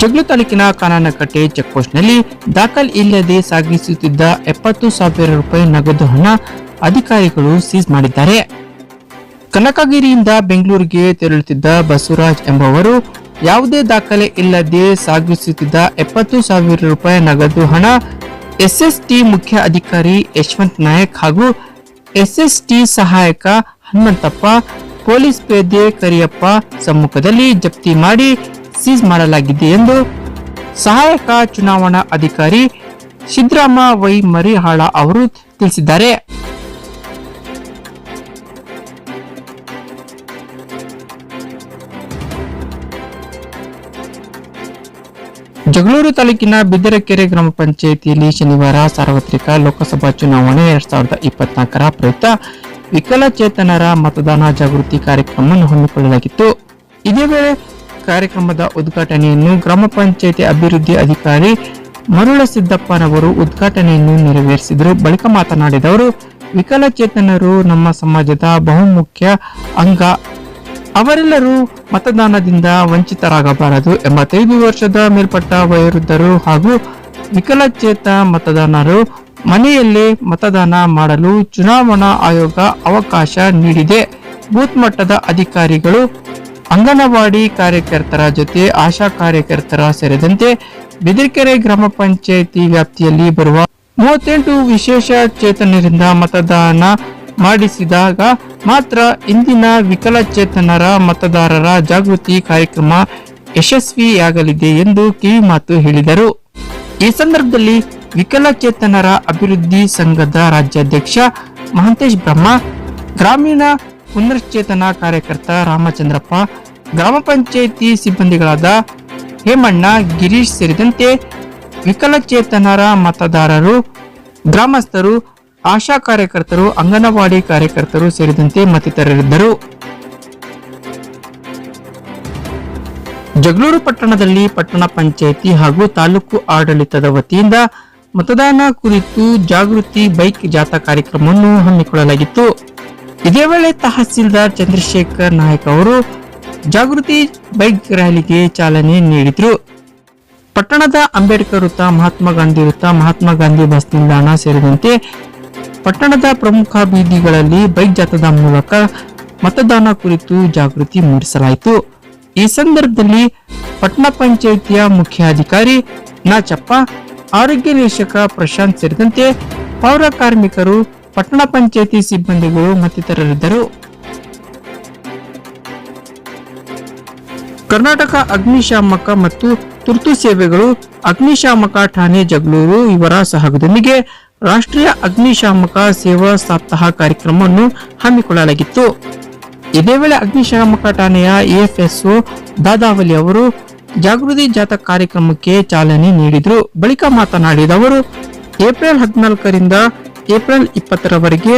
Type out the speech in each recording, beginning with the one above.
ಜಗ್ಲು ತಾಲೂಕಿನ ಕಾನಾನಕಟ್ಟೆ ಚೆಕ್ಪೋಸ್ಟ್ನಲ್ಲಿ ದಾಖಲ್ ಇಲ್ಲದೆ ಸಾಗಿಸುತ್ತಿದ್ದ ಎಪ್ಪತ್ತು ಸಾವಿರ ರೂಪಾಯಿ ನಗದು ಹಣ ಅಧಿಕಾರಿಗಳು ಸೀಸ್ ಮಾಡಿದ್ದಾರೆ. ಕನಕಗಿರಿಯಿಂದ ಬೆಂಗಳೂರಿಗೆ ತೆರಳುತ್ತಿದ್ದ ಬಸವರಾಜ್ ಎಂಬುವರು ಯಾವುದೇ ದಾಖಲೆ ಇಲ್ಲದೆ ಸಾಗಿಸುತ್ತಿದ್ದ ಎಪ್ಪತ್ತು ಸಾವಿರ ರೂಪಾಯಿ ನಗದು ಹಣ ಎಸ್ಎಸ್ಟಿ ಮುಖ್ಯ ಅಧಿಕಾರಿ ಯಶವಂತ್ ನಾಯಕ್ ಹಾಗೂ ಎಸ್ಎಸ್ಟಿ ಸಹಾಯಕ ಹನುಮಂತಪ್ಪ, ಪೊಲೀಸ್ ಪೇದೆ ಕರಿಯಪ್ಪ ಸಮ್ಮುಖದಲ್ಲಿ ಜಪ್ತಿ ಮಾಡಿ ಸೀಸ್ ಮಾಡಲಾಗಿದೆ ಎಂದು ಸಹಾಯಕ ಚುನಾವಣಾ ಅಧಿಕಾರಿ ಸಿದ್ದರಾಮ ವೈ ಮರಿಹಾಳ ಅವರು ತಿಳಿಸಿದ್ದಾರೆ. ಜಗಳೂರು ತಾಲೂಕಿನ ಬಿದ್ದರಕೆರೆ ಗ್ರಾಮ ಪಂಚಾಯಿತಿಯಲ್ಲಿ ಶನಿವಾರ ಸಾರ್ವತ್ರಿಕ ಲೋಕಸಭಾ ಚುನಾವಣೆ ಎರಡ್ ಸಾವಿರದ ಇಪ್ಪತ್ನಾಲ್ಕರ ಪ್ರಯುಕ್ತ ವಿಕಲಚೇತನರ ಮತದಾನ ಜಾಗೃತಿ ಕಾರ್ಯಕ್ರಮವನ್ನು ಹಮ್ಮಿಕೊಳ್ಳಲಾಗಿತ್ತು. ಇದೇ ವೇಳೆ ಕಾರ್ಯಕ್ರಮದ ಉದ್ಘಾಟನೆಯನ್ನು ಗ್ರಾಮ ಪಂಚಾಯಿತಿ ಅಭಿವೃದ್ಧಿ ಅಧಿಕಾರಿ ಮರುಳ ಸಿದ್ದಪ್ಪನವರು ಉದ್ಘಾಟನೆಯನ್ನು ನೆರವೇರಿಸಿದರು. ಬಳಿಕ ಮಾತನಾಡಿದವರು ವಿಕಲಚೇತನರು ನಮ್ಮ ಸಮಾಜದ ಬಹುಮುಖ್ಯ ಅಂಗ. ಅವರೆಲ್ಲರೂ ಮತದಾನದಿಂದ ವಂಚಿತರಾಗಬಾರದು ಎಂಬತ್ತೈದು ವರ್ಷದ ಮೇಲ್ಪಟ್ಟ ವಯೋವೃದ್ಧರು ಹಾಗೂ ವಿಕಲಚೇತ ಮತದಾನರು ಮನೆಯಲ್ಲೇ ಮತದಾನ ಮಾಡಲು ಚುನಾವಣಾ ಆಯೋಗ ಅವಕಾಶ ನೀಡಿದೆ. ಬೂತ್ ಮಟ್ಟದ ಅಧಿಕಾರಿಗಳು ಅಂಗನವಾಡಿ ಕಾರ್ಯಕರ್ತರ ಜೊತೆ ಆಶಾ ಕಾರ್ಯಕರ್ತರ ಸೇರಿದಂತೆ ಬಿದಿರ್ಕೆರೆ ಗ್ರಾಮ ಪಂಚಾಯಿತಿ ವ್ಯಾಪ್ತಿಯಲ್ಲಿ ಬರುವ ಮೂವತ್ತೆಂಟು ವಿಶೇಷ ಚೇತನರಿಂದ ಮತದಾನ ಮಾಡಿಸಿದಾಗ ಮಾತ್ರ ಇಂದಿನ ವಿಕಲಚೇತನರ ಮತದಾರರ ಜಾಗೃತಿ ಕಾರ್ಯಕ್ರಮ ಯಶಸ್ವಿಯಾಗಲಿದೆ ಎಂದು ಕಿವಿಮಾತು ಹೇಳಿದರು. ಈ ಸಂದರ್ಭದಲ್ಲಿ ವಿಕಲಚೇತನರ ಅಭಿವೃದ್ಧಿ ಸಂಘದ ರಾಜ್ಯಾಧ್ಯಕ್ಷ ಮಹಂತೇಶ್ ಬ್ರಹ್ಮ, ಗ್ರಾಮೀಣ ಪುನಶ್ಚೇತನ ಕಾರ್ಯಕರ್ತ ರಾಮಚಂದ್ರಪ್ಪ ಗ್ರಾಮ ಪಂಚಾಯಿತಿ ಸಿಬ್ಬಂದಿಗಳಾದ ಹೇಮಣ್ಣ, ಗಿರೀಶ್ ಸೇರಿದಂತೆ ವಿಕಲಚೇತನರ ಮತದಾರರು, ಗ್ರಾಮಸ್ಥರು, ಆಶಾ ಕಾರ್ಯಕರ್ತರು, ಅಂಗನವಾಡಿ ಕಾರ್ಯಕರ್ತರು ಸೇರಿದಂತೆ ಮತ್ತಿತರರಿದ್ದರು. ಜಗಳೂರು ಪಟ್ಟಣದಲ್ಲಿ ಪಟ್ಟಣ ಪಂಚಾಯಿತಿ ಹಾಗೂ ತಾಲೂಕು ಆಡಳಿತದ ವತಿಯಿಂದ ಮತದಾನ ಕುರಿತು ಜಾಗೃತಿ ಬೈಕ್ ಜಾಥಾ ಕಾರ್ಯಕ್ರಮವನ್ನು ಹಮ್ಮಿಕೊಳ್ಳಲಾಗಿತ್ತು. ಇದೇ ವೇಳೆ ತಹಸೀಲ್ದಾರ್ ಚಂದ್ರಶೇಖರ್ ನಾಯಕ್ ಅವರು ಜಾಗೃತಿ ಬೈಕ್ ರ್ಯಾಲಿಗೆ ಚಾಲನೆ ನೀಡಿದ್ರು. ಪಟ್ಟಣದ ಅಂಬೇಡ್ಕರ್ ವೃತ್ತ, ಮಹಾತ್ಮ ಗಾಂಧಿ ವೃತ್ತ, ಮಹಾತ್ಮ ಗಾಂಧಿ ಬಸ್ ನಿಲ್ದಾಣ ಸೇರಿದಂತೆ ಪಟ್ಟಣದ ಪ್ರಮುಖ ಬೀದಿಗಳಲ್ಲಿ ಬೈಕ್ ಜಾಥಾದ ಮೂಲಕ ಮತದಾನ ಕುರಿತು ಜಾಗೃತಿ ಮೂಡಿಸಲಾಯಿತು. ಈ ಸಂದರ್ಭದಲ್ಲಿ ಪಟ್ಟಣ ಪಂಚಾಯಿತಿಯ ಮುಖ್ಯಾಧಿಕಾರಿ ನಾಚಪ್ಪ, ಆರೋಗ್ಯ ನಿರೀಕ್ಷಕ ಪ್ರಶಾಂತ್ ಸೇರಿದಂತೆ ಪೌರ ಕಾರ್ಮಿಕರು, ಪಟ್ಟಣ ಪಂಚಾಯಿತಿ ಸಿಬ್ಬಂದಿಗಳು ಮತ್ತಿತರರಿದ್ದರು. ಕರ್ನಾಟಕ ಅಗ್ನಿಶಾಮಕ ಮತ್ತು ತುರ್ತು ಸೇವೆಗಳು ಅಗ್ನಿಶಾಮಕ ಠಾಣೆ ಜಗಳೂರು ಇವರ ಸಹಯೋಗದೊಂದಿಗೆ ರಾಷ್ಟ್ರೀಯ ಅಗ್ನಿಶಾಮಕ ಸೇವಾ ಸಪ್ತಾಹ ಕಾರ್ಯಕ್ರಮವನ್ನು ಹಮ್ಮಿಕೊಳ್ಳಲಾಗಿತ್ತು. ಇದೇ ವೇಳೆ ಅಗ್ನಿಶಾಮಕ ಠಾಣೆಯ ಎಎಫ್ಎಸ್ಒ ದಾದಾವಲಿ ಅವರು ಜಾಗೃತಿ ಜಾಥಾ ಕಾರ್ಯಕ್ರಮಕ್ಕೆ ಚಾಲನೆ ನೀಡಿದರು. ಬಳಿಕ ಮಾತನಾಡಿದ ಅವರು, ಏಪ್ರಿಲ್ ಹದಿನಾಲ್ಕರಿಂದ ಏಪ್ರಿಲ್ ಇಪ್ಪತ್ತರವರೆಗೆ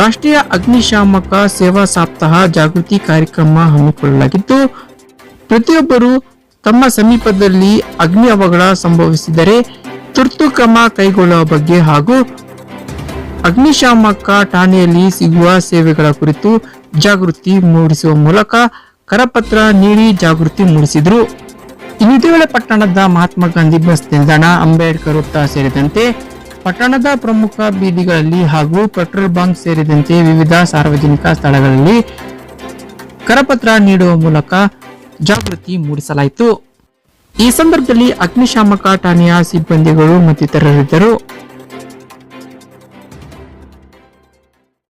ರಾಷ್ಟ್ರೀಯ ಅಗ್ನಿಶಾಮಕ ಸೇವಾ ಸಪ್ತಾಹ ಜಾಗೃತಿ ಕಾರ್ಯಕ್ರಮ ಹಮ್ಮಿಕೊಳ್ಳಲಾಗಿದ್ದು ಪ್ರತಿಯೊಬ್ಬರು ತಮ್ಮ ಸಮೀಪದಲ್ಲಿ ಅಗ್ನಿ ಅವಘಡ ಸಂಭವಿಸಿದರೆ ತುರ್ತು ಕ್ರಮ ಕೈಗೊಳ್ಳುವ ಬಗ್ಗೆ ಹಾಗೂ ಅಗ್ನಿಶಾಮಕ ಠಾಣೆಯಲ್ಲಿ ಸಿಗುವ ಸೇವೆಗಳ ಕುರಿತು ಜಾಗೃತಿ ಮೂಡಿಸುವ ಮೂಲಕ ಕರಪತ್ರ ನೀಡಿ ಜಾಗೃತಿ ಮೂಡಿಸಿದರು. ಇನ್ನಿದೇ ವೇಳೆ ಪಟ್ಟಣದ ಮಹಾತ್ಮ ಗಾಂಧಿ ಬಸ್ ನಿಲ್ದಾಣ, ಅಂಬೇಡ್ಕರ್ ವೃತ್ತ ಸೇರಿದಂತೆ ಪಟ್ಟಣದ ಪ್ರಮುಖ ಬೀದಿಗಳಲ್ಲಿ ಹಾಗೂ ಪೆಟ್ರೋಲ್ ಬಂಕ್ ಸೇರಿದಂತೆ ವಿವಿಧ ಸಾರ್ವಜನಿಕ ಸ್ಥಳಗಳಲ್ಲಿ ಕರಪತ್ರ ನೀಡುವ ಮೂಲಕ ಜಾಗೃತಿ ಮೂಡಿಸಲಾಯಿತು. ಈ ಸಂದರ್ಭದಲ್ಲಿ ಅಗ್ನಿಶಾಮಕ ಠಾಣೆಯ ಸಿಬ್ಬಂದಿಗಳು ಮತ್ತಿತರರಿದ್ದರು.